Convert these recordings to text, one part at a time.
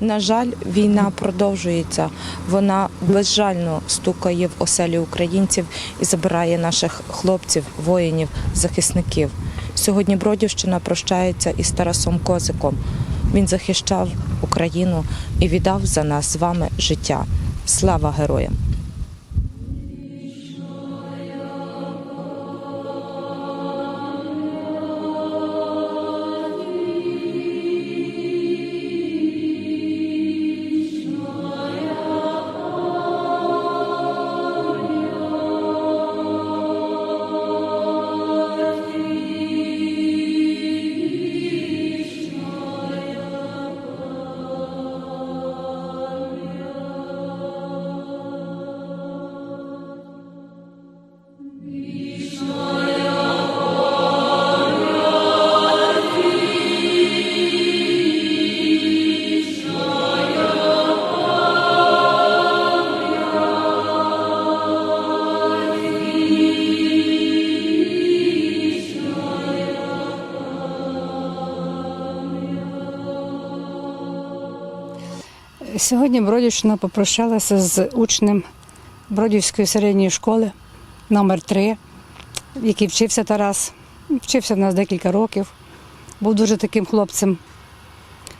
На жаль, війна продовжується. Вона безжально стукає в оселі українців і забирає наших хлопців, воїнів, захисників. Сьогодні Бродівщина прощається із Тарасом Козиком. Він захищав Україну і віддав за нас з вами життя. Слава героям! Сьогодні Бродівщина попрощалася з учнем Бродівської середньої школи номер 3 в якій вчився Тарас. Вчився в нас декілька років. Був дуже таким хлопцем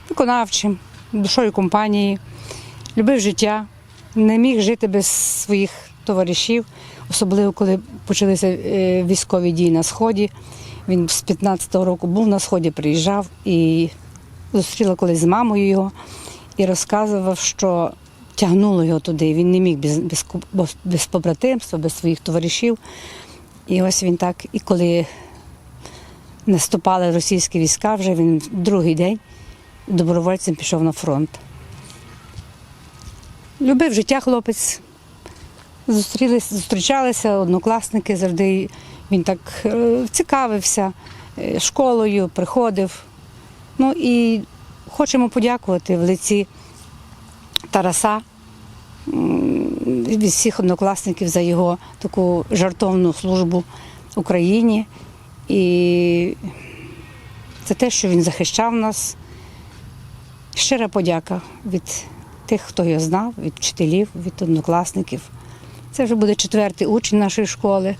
виконавчим, душою компанії, любив життя, не міг жити без своїх товаришів, особливо коли почалися е, військові дії на Сході. Він з 15-го року був на Сході, приїжджав і зустріла колись з мамою його і розказував, що тягнуло його туди. Він не міг без, без, без побратимства, без своїх товаришів. І ось він так, і коли наступали російські війська, вже він другий день добровольцем пішов на фронт. Любив життя хлопець. Зустрілись, зустрічалися однокласники завжди. Він так е, цікавився е, школою, приходив. Ну і хочемо подякувати в лиці Тараса від всіх однокласників за його таку жартовну службу Україні. І за те, що він захищав нас. Щира подяка від тих, хто його знав, від вчителів, від однокласників. Це вже буде четвертий учень нашої школи.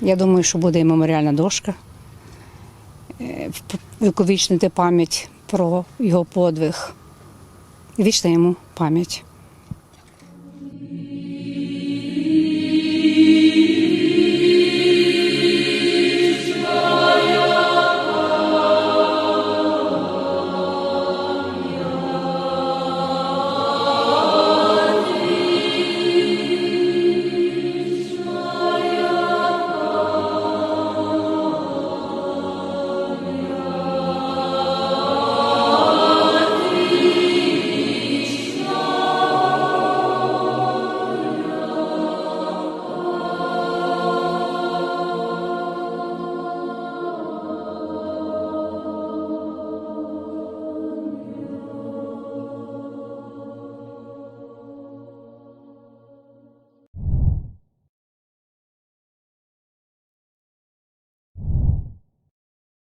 Я думаю, що буде і меморіальна дошка е, віковічнити пам'ять про його подвиг. Вічна йому пам'ять.